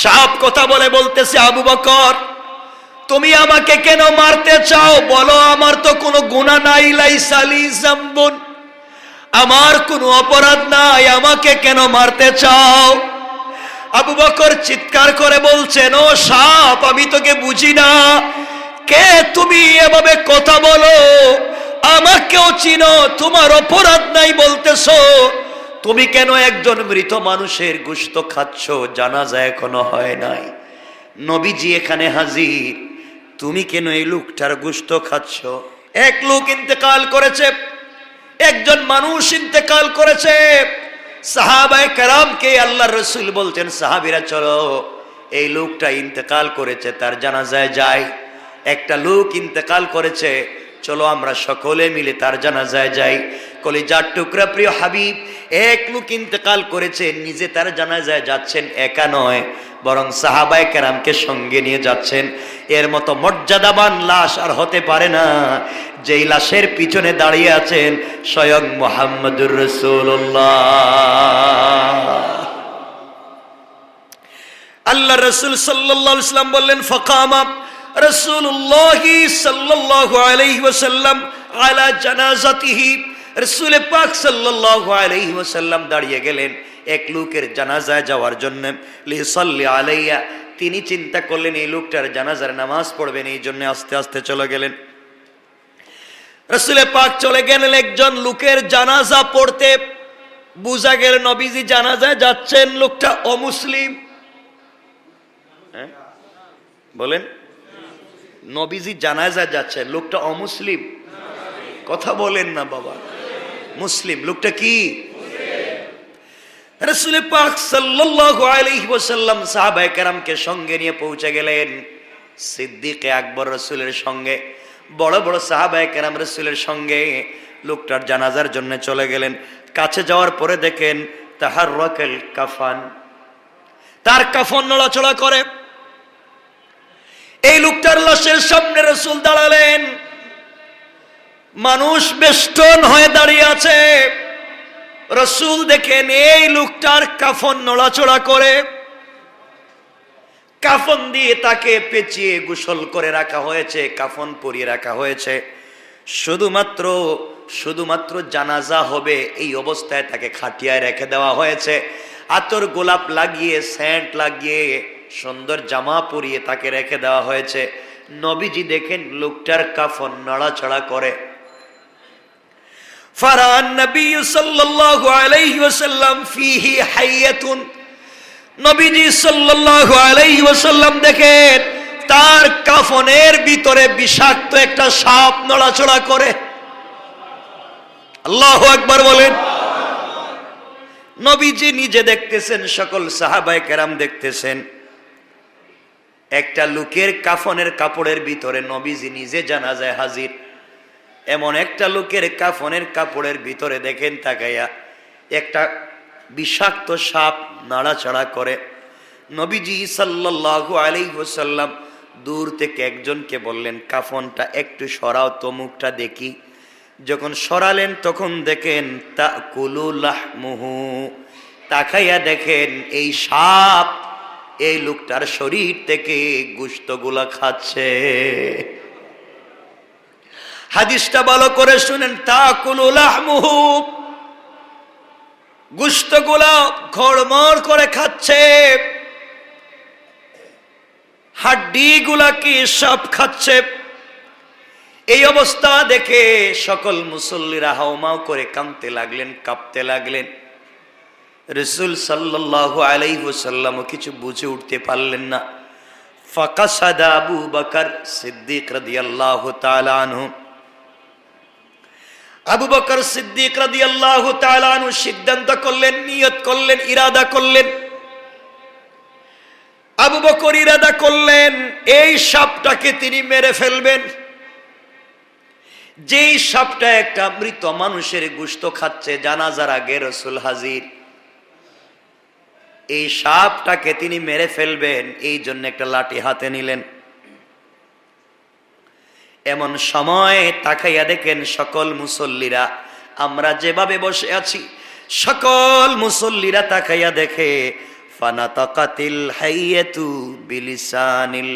সাপ কথা বলে বলতেছে, আবু বকর, তুমি আমাকে কেন মারতে চাও? বলো, আমার তো কোনো গুণা নাই লাইসালি জাম্বুন আমার কোনো অপরাধ নাই, আমাকে কেন মারতে চাও? আবু বকর চিৎকার করে বলছেন, ও সাপ, আমি তোকে বুঝি না। কে তুমি? এভাবে কথা বলো। আমাকেও চিনো, তোমার অপরাধ নাই বলতেছো। তুমি কেন একজন মৃত মানুষের গুস্ত খাচ্ছ? জানাজা এখনও হয় নাই। নবীজি এখানে হাজির। তুমি কেন এই লোকটার গুস্ত খাচ্ছ? এক লোক ইন্তেকাল করেছে, একজন মানুষ ইন্তেকাল করেছে। সাহাবায়ে কারামকে আল্লাহ রসুল বলছেন, সাহাবিরা, চলো, এই লোকটা ইন্তেকাল করেছে, তার জানাজায় যায় একটা লোক ইন্তেকাল করেছে, চলো আমরা সকলে মিলে তার জানাজায় যাই। কলিজার টুকরা প্রিয় হাবিব, এক লোক ইন্তেকাল করেছে, নিজে তার জানাজায় যাচ্ছেন, একা নয়, বরং সাহাবায় কেরামকে সঙ্গে নিয়ে যাচ্ছেন। এর মতো মর্যাদাবান লাশ আর হতে পারে না, যেই লাশের পিছনে দাঁড়িয়ে আছেন স্বয়ং মোহাম্মদুর রসুল্লাহ আল্লাহ রসুল সাল্লাহ ইসলাম বললেন, ফকামা রসুল্লাহ সাল্লাহ আলাইহি ওয়াসাল্লাম আলা জানাজাতিহি রসুল পাক সাল্লাহ আলাইহি ওয়াসাল্লাম দাঁড়িয়ে গেলেন এক লোকের জানাজায় যাওয়ার জন্য। লিসাল্লি আলাইয়া তিনি চিন্তা করলেন, এই লোকটার জানাজার নামাজ পড়বেন, এই জন্য আস্তে আস্তে চলে গেলেন। রসুলে পাক চলে গেলেন, একজন লোকের জানাজা পড়তে। বুঝা গেল নবীজি জানাজায় যাচ্ছেন, লোকটা অমুসলিম। হ্যাঁ? বলেন। নবীজি জানাজা যাচ্ছে লোকটা অমুসলিম। কথা বলেন না বাবা। মুসলিম, লোকটা কি? রসুল পাক সাল্লাল্লাহু আলাইহি ওয়াসাল্লাম সাহাবায়ে কেরামকে সঙ্গে নিয়ে পৌঁছে গেলেন সিদ্দিকে আকবর রসুলের সঙ্গে। বড় বড় সাহাবায়ে কেরাম রসুলের সঙ্গে লোকটার জানাজার জন্য চলে গেলেন। কাছে যাওয়ার পরে দেখেন তাহার রকেল কাফান। তার কাফন নড়াচড়া করে। এই লোকটার লাশের সামনে রসুল দাঁড়ালেন। মানুষ বেষ্টন হয়ে দাঁড়িয়ে আছে। রসুল দেখেন এই লোকটার কাফন নড়াচড়া করে, কাফন দিয়ে তাকে পেঁচিয়ে গোসল করে রাখা হয়েছে, কাফন পরিয়ে রাখা হয়েছে। শুধুমাত্র শুধুমাত্র জানাজা হবে এই অবস্থায় তাকে খাটিয়ায় রেখে দেওয়া হয়েছে। আতর গোলাপ লাগিয়ে, স্যান্ট লাগিয়ে, সুন্দর জামা পরিয়ে তাকে রেখে দেওয়া হয়েছে। নবীজি দেখেন লোকটার কাফন নড়াচড়া করে। ফারান নবী সাল্লাল্লাহু আলাইহি ওয়াসাল্লাম ফিহি হাইয়াতুন। নবীজি সাল্লাল্লাহু আলাইহি ওয়াসাল্লাম দেখেন, তার কাফনের ভিতরে বিষাক্ত একটা সাপ নড়াচড়া করে। আল্লাহু আকবার বলেন। নবীজি নিজে দেখতেছেন, সকল সাহাবায়ে কেরাম দেখতেছেন। একটা লোকের কাফনের কাপড়ের ভিতরে নবীজি নিজে জানাজায় হাজির। এমন একটা লোকের কাফনের কাপড়ের ভিতরে দেখেন তাকাইয়া, একটা বিষাক্ত সাপ নাড়াচাড়া করে, নবীজি সাল্লাল্লাহু আলাইহি ওয়াসাল্লাম দূর থেকে একজনকে বললেন, কাফনটা একটু সরাও তো মুখটা দেখি। যখন সরালেন, তখন দেখেন তা কুলুলাহমুহু তাকাইয়া দেখেন, এই সাপ এই লোকটার শরীর থেকে গুস্তগুলা খাচ্ছে। হাদিসটা ভালো করে শুনেন তা কুলুলাহমুহু গুস্তগুলা ঘড়মড় করে খাচ্ছে। হাড্ডিগুলা কি সব খাচ্ছে। এই অবস্থা দেখে সকল মুসল্লিরা হাওমাও করে কাঁদতে লাগলেন, কাঁপতে লাগলেন। রসুল সাল্লাল্লাহু আলাইহি ওয়াসাল্লামও কিছু বুঝে উঠতে পারলেন না। ফাঁকা সাদা আবু বকর সিদ্দিক রাদিয়াল্লাহু তাআলা আনহু আবু বকর সিদ্দিক রাদিয়াল্লাহু তাআলা আনহু সিদ্ধান্ত করলেন, নিয়ত করলেন, ইরাদা করলেন। আবু বকর ইরাদা করলেন, এই সাপটাকে তিনি মেরে ফেলবেন। যেই সাপটা একটা মৃত মানুষের গুস্ত খাচ্ছে, জানাজার আগে রসুল হাজির। এই সাপটাকে তিনি মেরে ফেলবেন, এই জন্য একটা লাঠি হাতে নিলেন। এমন সময় তাকাইয়া দেখেন সকল মুসল্লিরা। আমরা যেভাবে বসে আছি, সকল মুসল্লিরা তাকাইয়া দেখে বিলিসানিল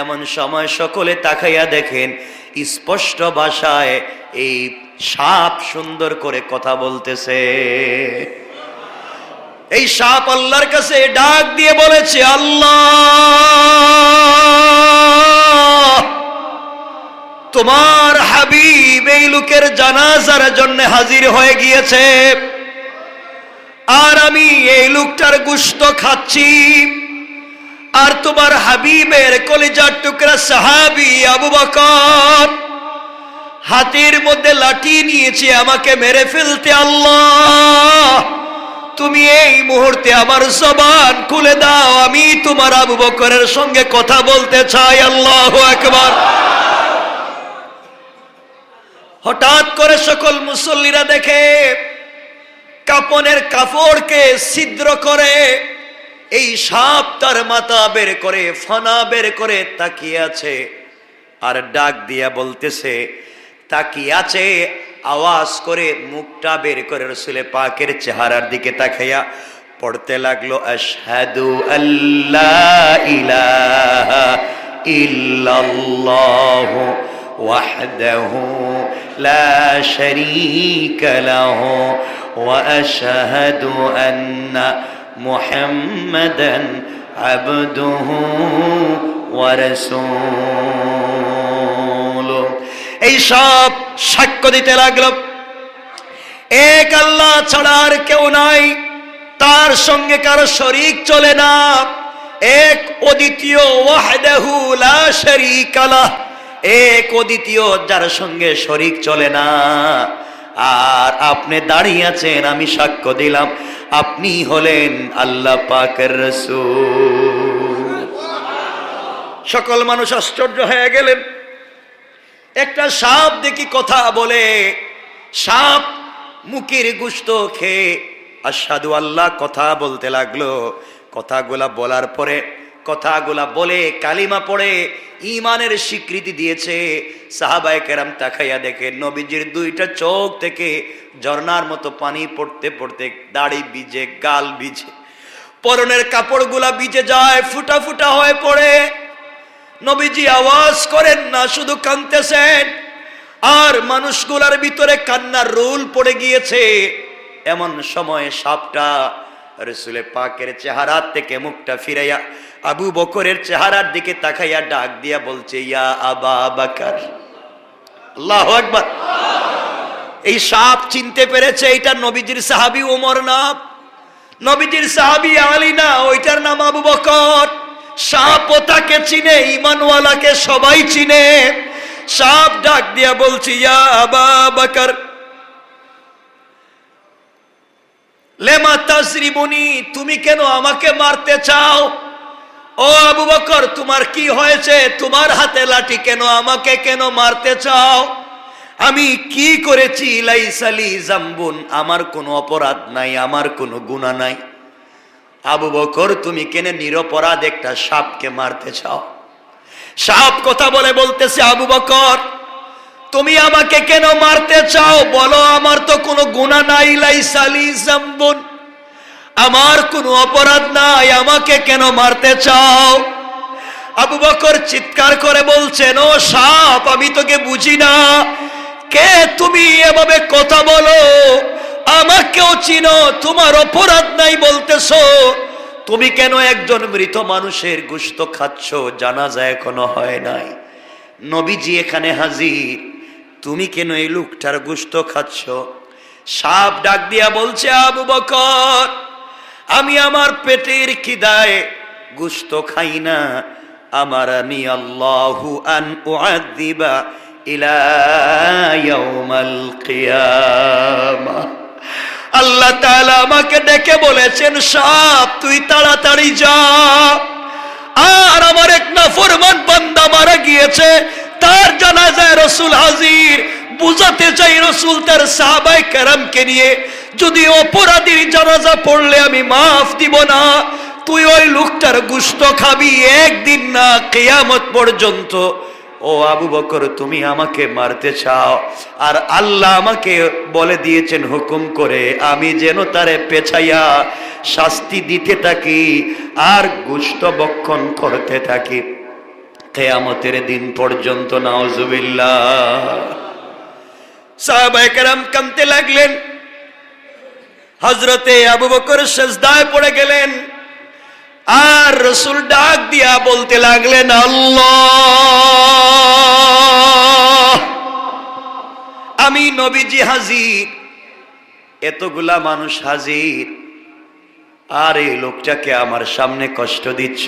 এমন সময় সকলে তাকাইয়া দেখেন, স্পষ্ট ভাষায় এই সাপ সুন্দর করে কথা বলতেছে। এই সাপ আল্লাহর কাছে ডাক দিয়ে বলেছে, আল্লাহ, তোমার হাবিব এই লোকের জানাজার জন্য হাজির হয়ে গিয়েছে। আর আমি এই লোকটার গুস্ত খাচ্ছি। আর তোমার হাবিবের কলিজার টুকরা সাহাবি আবু বকর হাতের মধ্যে লাঠি নিয়েছে, আমাকে মেরে ফেলতে আল্লাহ। তুমি এই মুহূর্তে আমার জবান খুলে দাও, আমি তোমার আবু বকরের সঙ্গে কথা বলতে চাই, আল্লাহ একবার হঠাৎ করে সকল মুসল্লিরা দেখে কাপনের কাপড়কে ছিদ্র করে, এই সাপ তার মাথা বের করে, ফানা বের করে তাকিয়ে আছে আর ডাক দিয়া বলতেছে তাকিয়ে আছে, আওয়াজ করে মুখটা বের করে রসুলে পাকের চেহারার দিকে তাকাইয়া পড়তে লাগল, আশহাদু আল্লাহ ইলাহা ইল্লাল্লাহু ওয়াহদাহু লা শারীকা লাহু ওয়া আশহাদু আন্না মুহাম্মাদান আবদুহু এই সব সাক্ষ্য দিতে লাগল। এক আল্লাহ ছাড়া আর কেউ নাই, তার সঙ্গে কারও শরিক চলে না। এক অদ্বিতীয় লা এক অদ্বিতীয় যার সঙ্গে শরিক চলে না। আর আপনি দাঁড়িয়ে আছেন, আমি সাক্ষ্য দিলাম, আপনি হলেন আল্লাহ পাকের রসূল। সকল মানুষ আশ্চর্য হয়ে গেলেন। একটা সাপ দেখি কথা বলে, সাপ মুখের গুস্ত খেয়ে আসাদু আল্লাহ কথা বলতে লাগল। কথাগুলা বলার পরে, কথাগুলা বলে কালিমা পড়ে ইমানের স্বীকৃতি দিয়েছে। সাহাবায় কেরাম তাকাইয়া দেখে, নবীজির দুইটা চোখ থেকে ঝর্ণার মতো পানি পড়তে পড়তে দাড়ি ভিজে, গাল ভিজে। পরনের কাপড়গুলা ভিজে যায়, ফুটা ফুটা হয়ে পড়ে। নবীজি আওয়াজ করেন না, শুধু কানতেছেন আর মানুষগুলার ভিতরে কান্নার রোল পড়ে গিয়েছে। এমন সময় সাপটা রসুলে পাকের চেহারার থেকে মুখটা ফিরাইয়া আবু বকরের চেহারার দিকে তাকাইয়া ডাক দিয়া বলছে, ইয়া আবা বাকার। আল্লাহ একবার এই সাপ চিনতে পেরেছে এটা নবীজির সাহাবি ওমর না। নবীজির সাহাবি আলী না, ওইটার নাম আবু বকর। সাপ ও তাকে চিনে, ইমানওয়ালাকে সবাই চিনে। সাপ ডাক দিয়া বলছি, ইয়া আবা বাকার লেমা তাজরিবুনি তুমি কেন আমাকে মারতে চাও? ও আবু বকর, তোমার কি হয়েছে? তোমার হাতে লাঠি কেন আমাকে কেন মারতে চাও? আমি কি করেছি? লাইসালি জাম্বুন, আমার কোনো অপরাধ নাই, আমার কোনো গুণা নাই। আবু বকর, তুমি কেনে নিরপরাধ একটা সাপকে মারতে চাও? সাপ কথা বলে বলতেছে, আবু বকর, তুমি আমাকে কেন মারতে চাও? বলো, আমার তো কোনো গুণা নাই, লাইসালি জাম্বুন আমার কোনো অপরাধ নাই, আমাকে কেন মারতে চাও? আবু বকর চিৎকার করে বলছেন ও সাপ, আমি তোকে বুঝি না। কে তুমি? এভাবে কথা বলো। আমাকেও চিনো, তোমার অপরাধ নাই বলতেছো। তুমি কেন একজন মৃত মানুষের গুস্ত খাচ্ছ? জানাজা এখনও হয় নাই। নবীজি এখানে হাজির। তুমি কেন এই লোকটার গুস্ত খাচ্ছ? সাপ ডাক দিয়া বলছে, আবু বকর, আমি আমার পেটের খিদায় গুস্ত খাই না। আমার আনি আল্লাহু আন ইলা ইয়াউমাল কিয়ামা। আল্লাহ তাআলা আমাকে ডেকে বলেছেন, সাপ, তুই তাড়াতাড়ি যা। আর আমার এক নাফরমান বান্দা মারা গিয়েছে, তার জানাজায় রসুল হাজির। বুঝাতে চাই রসুল তার সাহাবাই কারামকে নিয়ে, যদি অপরাধীর জানাজা পড়লে আমি মাফ দিব না। তুই ওই লোকটার গুস্ত খাবি একদিন না, কেয়ামত পর্যন্ত। ও আবু বকর, তুমি আমাকে মারতে চাও। আর আল্লাহ আমাকে বলে দিয়েছেন হুকুম করে, আমি যেন তারে পেছাইয়া শাস্তি দিতে থাকি আর গুষ্ট বক্ষণ করতে থাকি। কেয়ামতের দিন পর্যন্ত নাওজুবিল্লাহ সাহাবায়ে কেরাম কামতে লাগলেন। হজরতে আবু বকর সেজদায় পড়ে গেলেন। আর রসুল ডাক দিয়া বলতে লাগলেন, আল্লাহ, আমি নবীজি হাজির, এতগুলা মানুষ হাজির। আর এই লোকটাকে আমার সামনে কষ্ট দিচ্ছ।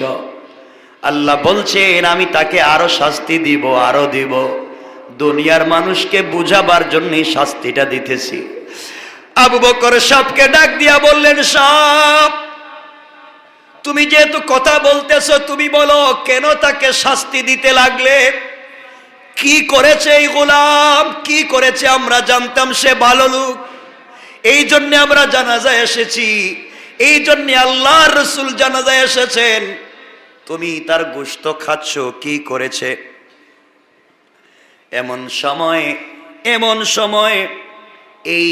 আল্লাহ বলছেন, আমি তাকে আরও শাস্তি দিব, আরও দিব। দুনিয়ার মানুষকে বুঝাবার জন্যই শাস্তিটা দিতেছি। আবু বকর সাপকে ডাক দিয়া বললেন, সাপ তুমি যেহেতু কথা বলতেছ, তুমি বলো, কেন তাকে শাস্তি দিতে লাগলে? কি করেছে এই গোলাম? কি করেছে আমরা জানতাম সে ভালো লোক। এই জন্য আমরা জানাজায় এসেছি। এই জন্য আল্লাহ রসুল জানাজায় এসেছেন। তুমি তার গোস্ত খাচ্ছ, কি করেছে? এমন সময় এমন সময় এই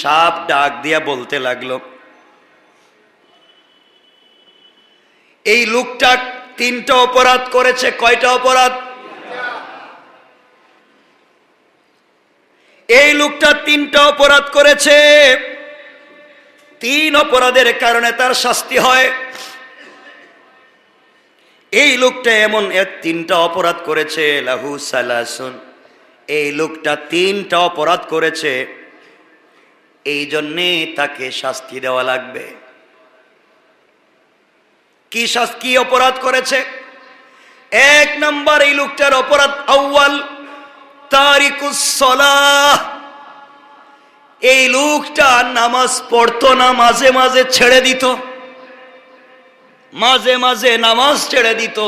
সাপ ডাক দিয়া বলতে লাগল এই লোকটা তিনটা অপরাধ করেছে, কয়টা অপরাধ? এই লোকটা তিনটা অপরাধ করেছে। তিন অপরাধের কারণে তার শাস্তি হয়। এই লোকটা এমন তিনটা অপরাধ করেছে, লাহু সালাসুন। এই লোকটা তিনটা অপরাধ করেছে। এই জন্যে তাকে শাস্তি দেওয়া লাগবে। কি কি অপরাধ করেছে? এক নম্বর এই লোকটার অপরাধ আউয়াল তারিকুসলাহ এই লোকটা নামাজ পড়তো না, মাঝে মাঝে ছেড়ে দিত। মাঝে মাঝে নামাজ ছেড়ে দিত,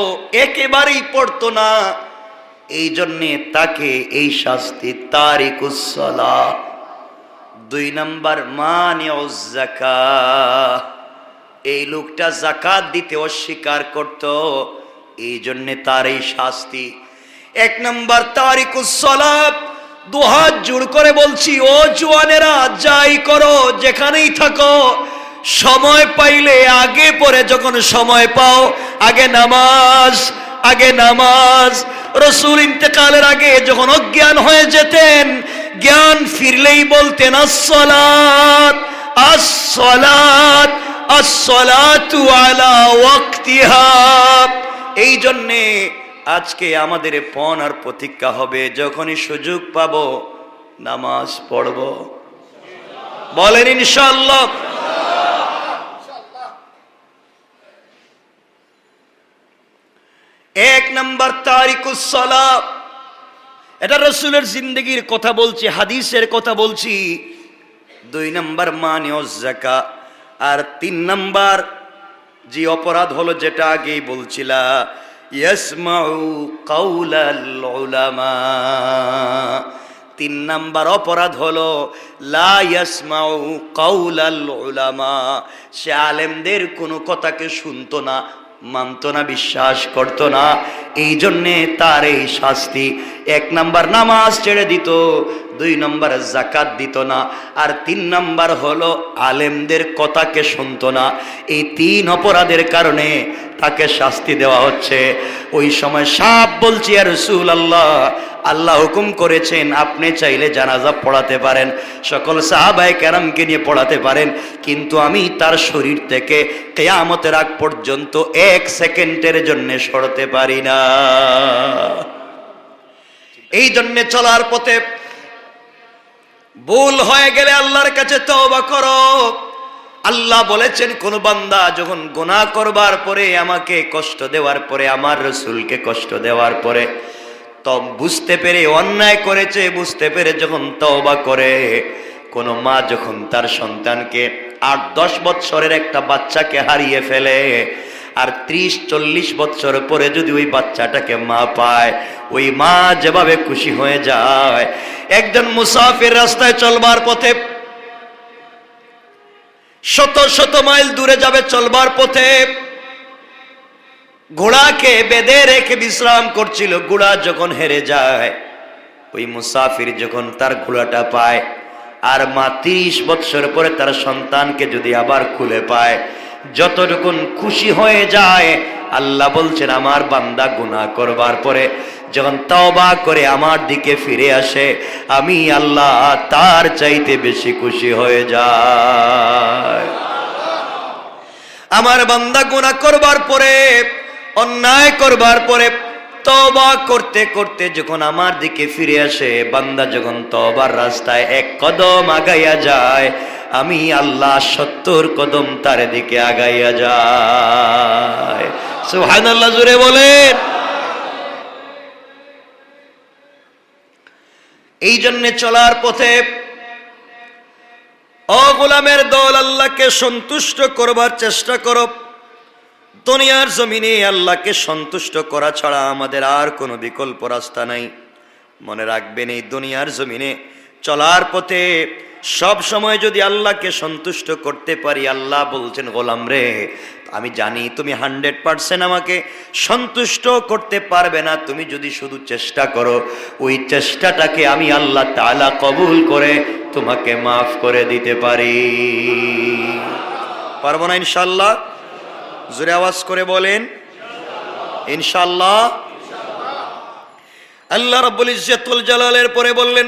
একেবারেই পড়তো না। এই জন্যে তাকে এই শাস্তি তারিকুসলাহ দুই নম্বর মানে জাকা এই লোকটা জাকাত দিতে অস্বীকার করত। এই জন্যে তার এই শাস্তি। এক নম্বর তারিকুসলাপ দুহাত জোড় করে বলছি, ও জোয়ানেরা, যাই করো, যেখানেই থাকো। সময় পাইলে আগে পরে যখন সময় পাও, আগে নামাজ আগে নামাজ। রসুল ইন্তেকালের আগে যখন অজ্ঞান হয়ে যেতেন, জ্ঞান ফিরলেই বলতেন আসলাত আসলাত এই জন্যে আজকে আমাদের পণ আর প্রতীক্ষা হবে, যখনই সুযোগ পাব নামাজ পড়ব। বলেন ইনশাল্লাহ এক নম্বর তারিকুসলা এটা রসুলের জিন্দগির কথা বলছি, হাদিসের কথা বলছি। দুই নম্বর মানে জাকা আর তিন নাম্বার, যে অপরাধ হলো যেটা আগেই বলছিলা তিন নাম্বার অপরাধ হলো, লা ইয়াসমাউ কাউলাল উলামা। সে আলেমদের কোনো কথাকে শুনতো না মানতো না, বিশ্বাস করত না। এই জন্যে তার এই শাস্তি। এক নাম্বার নামাজ ছেড়ে দিত, দুই নম্বর জাকাত দিত না, আর তিন নাম্বার হলো আলেমদের কথাকে শুনত না। এই তিন অপরাধের কারণে তাকে শাস্তি দেওয়া হচ্ছে। ওই সময় সাপ বলছি আর রসুল আল্লাহ আল্লাহ হুকুম করেছেন, আপনি চাইলে জানাজা পড়াতে পারেন। সকল সাহাবাই ক্যারামকে নিয়ে পড়াতে পারেন। কিন্তু আমি তার শরীর থেকে কেয়ামতের আগ পর্যন্ত এক সেকেন্ডের জন্য সরতে পারি না। এই জন্যে চলার পথে ভুল হয়ে গেলে আল্লাহর কাছে তওবা করো। আল্লাহ বলেছেন, কোন বান্দা যখন গোনা করবার পরে আমাকে কষ্ট দেওয়ার পরে, আমার রসুলকে কষ্ট দেওয়ার পরে তো বুঝতে পেরে, অন্যায় করেছে, বুঝতে পেরে যখন তওবা করে, কোন মা যখন তার সন্তানকে আট দশ বৎসরের একটা বাচ্চাকে হারিয়ে ফেলে, আর ত্রিশ চল্লিশ বছর পরে যদি ওই বাচ্চাটাকে মা পায়, ওই মা যেভাবে খুশি হয়ে যায়, একজন মুসাফির রাস্তায় চলবার পথে শত শত মাইল দূরে যাবে চলবার পথে। ঘোড়াকে বেঁধে রেখে বিশ্রাম করছিল, ঘোড়া যখন হেরে যায়, ওই মুসাফির যখন তার ঘোড়াটা পায়, আর মা তিরিশ বৎসর পরে তার সন্তানকে যদি আবার খুলে পায়, যতটুকুন খুশি হয়ে যায়, আল্লাহ বলছেন, আমার বান্দা গুনাহ করবার পরে যখন তওবা করে আমার দিকে ফিরে আসে, আমি আল্লাহ তার চাইতে বেশি খুশি হয়ে যায় আমার বান্দা গুনাহ করবার পরে, অন্যায় করবার পরে তবা করতে করতে যখন আমার দিকে ফিরে আসে, বান্দা যখন তবার রাস্তায় এক কদম আগাইয়া যায়, আমি আল্লাহ সত্তর কদম তার দিকে আগাইয়া যায়। সুবহানাল্লাহ জুড়ে বলেন। এই জন্যে চলার পথে অগুলামের দল আল্লাহকে সন্তুষ্ট করবার চেষ্টা করো। দুনিয়ার জমিনে আল্লাহকে সন্তুষ্ট করা ছাড়া আমাদের আর কোনো বিকল্প রাস্তা নাই। মনে রাখবেন এই দুনিয়ার জমিনে চলার পথে সব সময় যদি আল্লাহকে সন্তুষ্ট করতে পারি, আল্লাহ বলছেন, গোলাম রে, আমি জানি তুমি হান্ড্রেড পার্সেন্ট আমাকে সন্তুষ্ট করতে পারবে না। তুমি যদি শুধু চেষ্টা করো, ওই চেষ্টাটাকে আমি আল্লাহ তাআলা কবুল করে তোমাকে মাফ করে দিতে পারি। পারব না ইনশাল্লাহ জোরে আওয়াজ করে বলেন ইনশাল্লাহ আল্লাহ রাব্বুল ইজ্জাতুল জালালের পরে বললেন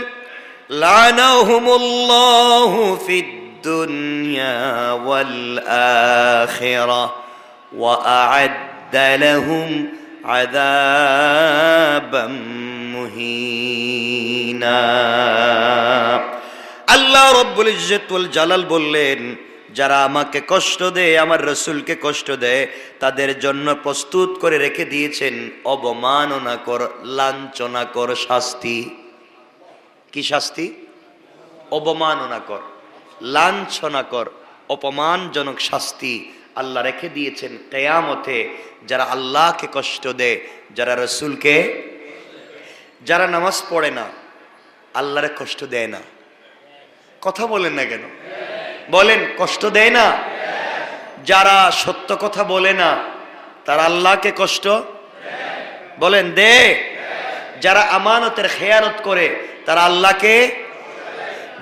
মুহিনা। আল্লাহ রব্বুল ইজ্জতুল জালাল বললেন, যারা আমাকে কষ্ট দেয়, আমার রসুলকে কষ্ট দেয়, তাদের জন্য প্রস্তুত করে রেখে দিয়েছেন অবমাননা কর লাঞ্ছনা কর শাস্তি। কি শাস্তি? অবমাননা কর, লাঞ্ছনা কর, অপমানজনক শাস্তি আল্লাহ রেখে দিয়েছেন কেয়ামতে। যারা আল্লাহকে কষ্ট দেয়, যারা রসুলকে, যারা নামাজ পড়ে না, আল্লাহরে কষ্ট দেয় না। কথা বলেন না কেন? বলেন, কষ্ট দেয় না? যারা সত্য কথা বলে না, তারা আল্লাহকে কষ্ট বলেন, দে। যারা আমানতের খেয়ানত করে, তারা আল্লাহকে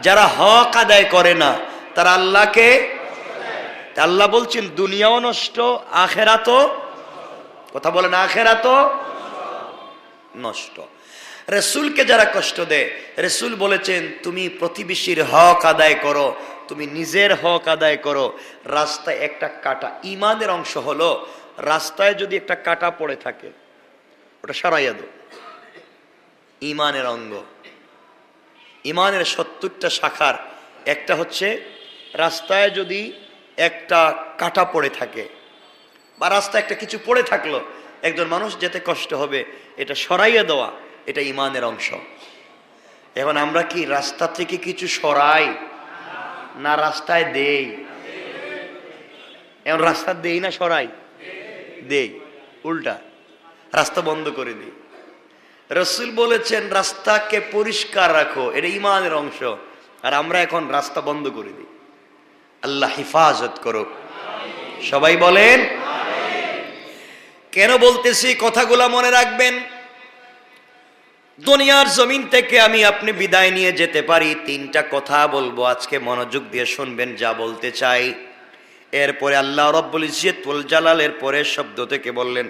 যারা হক আদায় করে না, তারা আল্লাহকে আল্লাহ বলছেন, দুনিয়াও নষ্ট, আখেরাতও কথা বলেন, আখেরাতও নষ্ট। রসুলকে যারা কষ্ট দেয়, রসুল বলেছেন, তুমি প্রতিবেশীর হক আদায় করো, তুমি নিজের হক আদায় করো। রাস্তায় একটা কাটা ইমানের অংশ হলো, রাস্তায় যদি একটা কাটা পড়ে থাকে, ওটা সরাইয়া দো ইমানের অঙ্গ। ইমানের সত্তরটা শাখার, একটা হচ্ছে রাস্তায় যদি একটা কাটা পড়ে থাকে বা রাস্তায় একটা কিছু পড়ে থাকল, একজন মানুষ যেতে কষ্ট হবে, এটা সরাইয়া দেওয়া, এটা ইমানের অংশ। এখন আমরা কি রাস্তা থেকে কিছু সরাই না রাস্তায় দেই? এখন রাস্তা দেই না সরাই? দেই। উল্টা, রাস্তা বন্ধ করে দিই। রসুল বলেছেন, রাস্তাকে পরিষ্কার রাখো, এটা ইমানের অংশ। আর আমরা এখন রাস্তা বন্ধ করে দিই। আল্লাহ হিফাজত করো সবাই বলেন, কেন বলতেছি, কথাগুলা মনে রাখবেন? দুনিয়ার জমিন থেকে আমি আপনি বিদায় নিয়ে যেতে পারি, তিনটা কথা বলব। আজকে মনোযোগ দিয়ে শুনবেন, যা বলতে চাই। এরপরে আল্লাহ রব্বুল ইজ্জতুল জালালের পরের শব্দ থেকে বললেন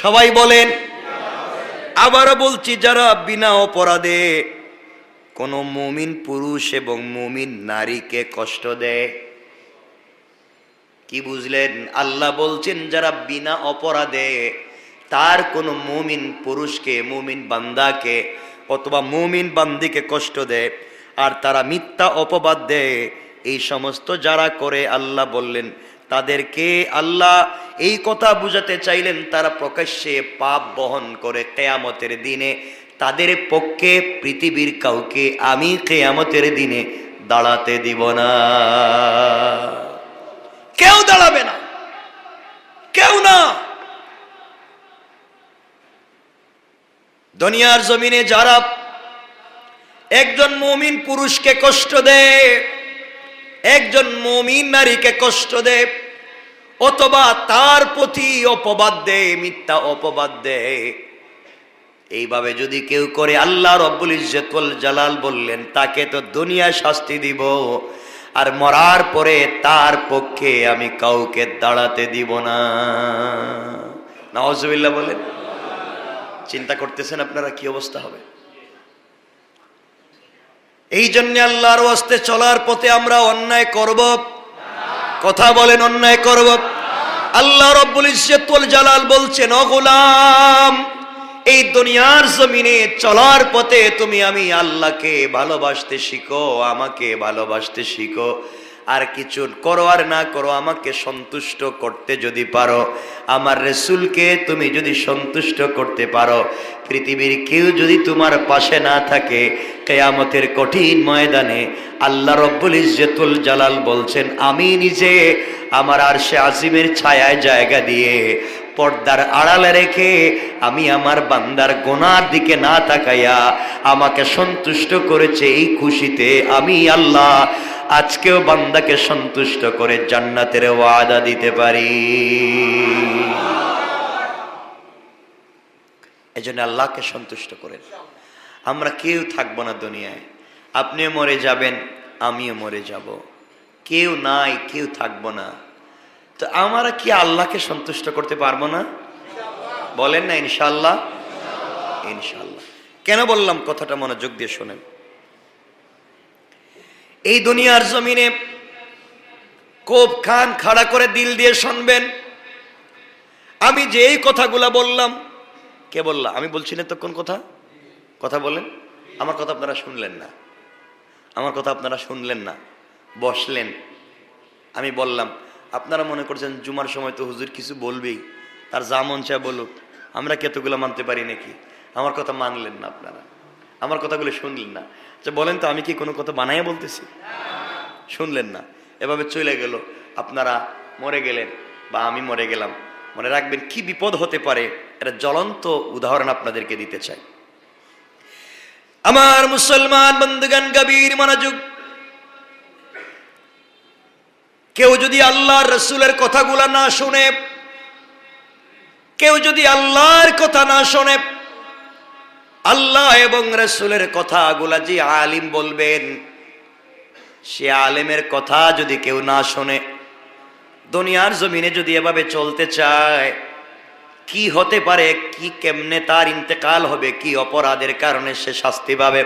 সবাই বলেন, আবারও বলছি, যারা বিনা অপরাধে কোনো মুমিন পুরুষ এবং মুমিন নারীকে কষ্ট দেয়, কি বুঝলেন? আল্লাহ বলছেন, যারা বিনা অপরাধে তার কোনো মুমিন পুরুষকে, মুমিন বান্দাকে অথবা মুমিন বান্দিকে কষ্ট দেয়, আর তারা মিথ্যা অপবাদ দেয়, এই সমস্ত যারা করে, আল্লাহ বললেন তাদেরকে আল্লাহ এই কথা বুঝাতে চাইলেন, তারা প্রকাশ্যে পাপ বহন করে কেয়ামতের দিনে। তাদের পক্ষে পৃথিবীর কাউকে আমি কেয়ামতের দিনে দাঁড়াতে দিব না। কেউ দাঁড়াবে না। কেউ না। দুনিয়ার জমিনে যারা একজন মমিন পুরুষকে কষ্ট দেয়, একজন মমিন নারীকে কষ্ট দেয় অথবা তার প্রতি অপবাদ দেয় মিথ্যা অপবাদ দেয় এইভাবে যদি কেউ করে, আল্লাহ রব্বুল ইজ্জতুল জালাল বললেন, তাকে তো দুনিয়ায় শাস্তি দিব। আর মরার পরে তার পক্ষে আমি কাউকে দাঁড়াতে দিব না। নওয়াজবিল্লাহ বলেন। চিন্তা করতেছেন আপনারা, কি অবস্থা হবে? এই জন্য আল্লাহর ওয়াস্তে চলার পথে আমরা অন্যায় করব। কথা বলেন, অন্যায় করব। আল্লাহ রব্বুল ইজ্জতুল জালাল বলছেন গোলাম, এই দুনিয়ার জমিনে চলার পথে তুমি আমি আল্লাহকে ভালোবাসতে শিখো, আমাকে ভালোবাসতে শিখো। আর কিছু করো আর না করো, আমাকে সন্তুষ্ট করতে যদি পারো, আমার রসুলকে তুমি যদি সন্তুষ্ট করতে পারো, পৃথিবীর কেউ যদি তোমার পাশে না থাকে, কেয়ামতের কঠিন ময়দানে আল্লাহ রব্বুল ইজ্জতুল জালাল বলছেন, আমি নিজে আমার আর সে আজিমের ছায়ায় জায়গা দিয়ে পর্দার আড়ালে রেখে আমি আমার বান্দার গোনার দিকে না তাকাইয়া আমাকে সন্তুষ্ট করেছে এই খুশিতে আমি আল্লাহ আজকেও বান্দাকে সন্তুষ্ট করে জান্নাতের ওয়াদা দিতে পারি। এই জন্য আল্লাহকে সন্তুষ্ট করেন। আমরা কেউ থাকব না দুনিয়ায়। আপনিও মরে যাবেন, আমিও মরে যাব। কেউ নাই, কেউ থাকব না। তো আমরা কি আল্লাহকে সন্তুষ্ট করতে পারব না? বলেন না ইনশাল্লাহ ইনশাল্লাহ কেন বললাম কথাটা মনোযোগ দিয়ে শোনেন? এই দুনিয়ার জমিনে কোপ খান খাড়া করে দিল দিয়ে শুনবেন। আমি যে এই কথাগুলা বললাম, কে বললা? আমি বলছি না তো কোন কথা? কথা বলেন। আমার কথা আপনারা শুনলেন না। আমার কথা আপনারা শুনলেন না। বসলেন। আমি বললাম, আপনারা মনে করছেন জুমার সময় তো হুজুর কিছু বলবেই। তার যা মন চায় বলুক। আমরা কি এতগুলো মানতে পারি নাকি? আমার কথা মানলেন না আপনারা। আমার কথাগুলো শুনলেন না। যে বলেন তো, আমি কি কোনো কথা বানাইয়া বলতেছি? শুনলেন না। এভাবে চলে গেল। আপনারা মরে গেলেন বা আমি মরে গেলাম। মনে রাখবেন, কি বিপদ হতে পারে, এটা জ্বলন্ত উদাহরণ আপনাদেরকে দিতে চাই। আমার মুসলমান বন্ধুগান গভীর মনোযোগ। কেউ যদি আল্লাহর রসুলের কথাগুলা না শুনে, কেউ যদি আল্লাহর কথা না শোনে আল্লাহ এবং রসুলের কথাগুলা যে আলিম বলবেন, সে আলেমের কথা যদি কেউ না শোনে, দুনিয়ার জমিনে যদি এভাবে চলতে চায়, কি হতে পারে, কি কেমনে তার ইন্তেকাল হবে, কি অপরাধের কারণে সে শাস্তি পাবে?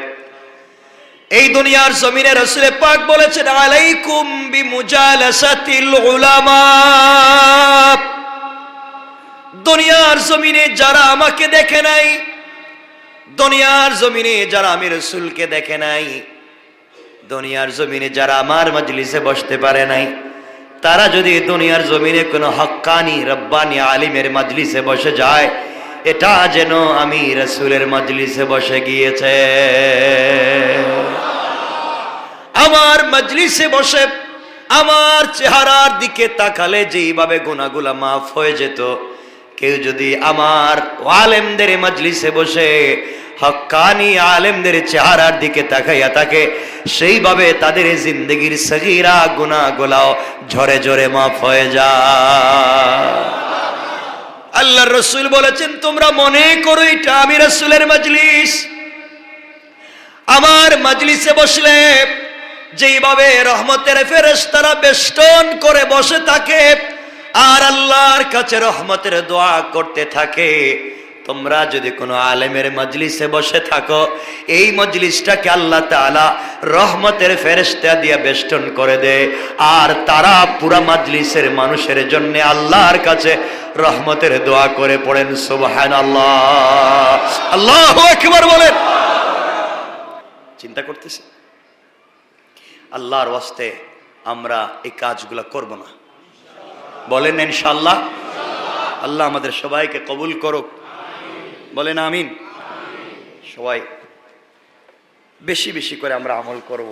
এই দুনিয়ার জমিনে রসুলে পাক বলেছেন দুনিয়ার জমিনে যারা আমাকে দেখে নাই দুনিয়ার জমিনে যারা আমি রসুলকে দেখে নাই, দুনিয়ার জমিনে যারা আমার মজলিসে বসতে পারে নাই, তারা যদি দুনিয়ার জমিনে কোনো হক্কানি, রব্বানি আলিমের মজলিসে বসে যায়, এটা যেন আমি রসুলের মজলিসে বসে গিয়েছে। আমার মজলিসে বসে আমার চেহারার দিকে তাকালে যেইভাবে গুনাগুলা মাফ হয়ে যেত কেউ যদি আমার আলেমদের মজলিসে বসে হক্কানি আলেমদের চেহারার দিকে তাকাইয়া থাকে, সেইভাবে তাদের জিন্দগির সগিরা গুনা গোলাও ঝরে ঝরে মাফ হয়ে যা আল্লাহ রসুল বলেছেন, তোমরা মনে করো এটা আমি রসুলের মজলিস। আমার মজলিসে বসলে যেইভাবে রহমতের ফেরেশতারা বেষ্টন করে বসে থাকে আর আল্লাহর কাছে রহমতের দোয়া করতে থাকে। তোমরা যদি কোনো আলেমের মজলিসে বসে থাকো, এই মজলিসটাকে আল্লাহ তাআলা রহমতের ফেরেশতা দিয়ে বেষ্টন করে দে। আর তারা পুরা মজলিসের মানুষের জন্য আল্লাহর কাছে রহমতের দোয়া করে পড়েন, সুবহানাল্লাহ। আল্লাহ আকবার বলেন। চিন্তা করতেছে আল্লাহর ওয়াস্তে আমরা এই কাজগুলো করব না। বলেন ইনশাল্লাহ আল্লাহ আমাদের সবাইকে কবুল করুক। বলেন আমিন। সবাই বেশি বেশি করে আমরা আমল করব।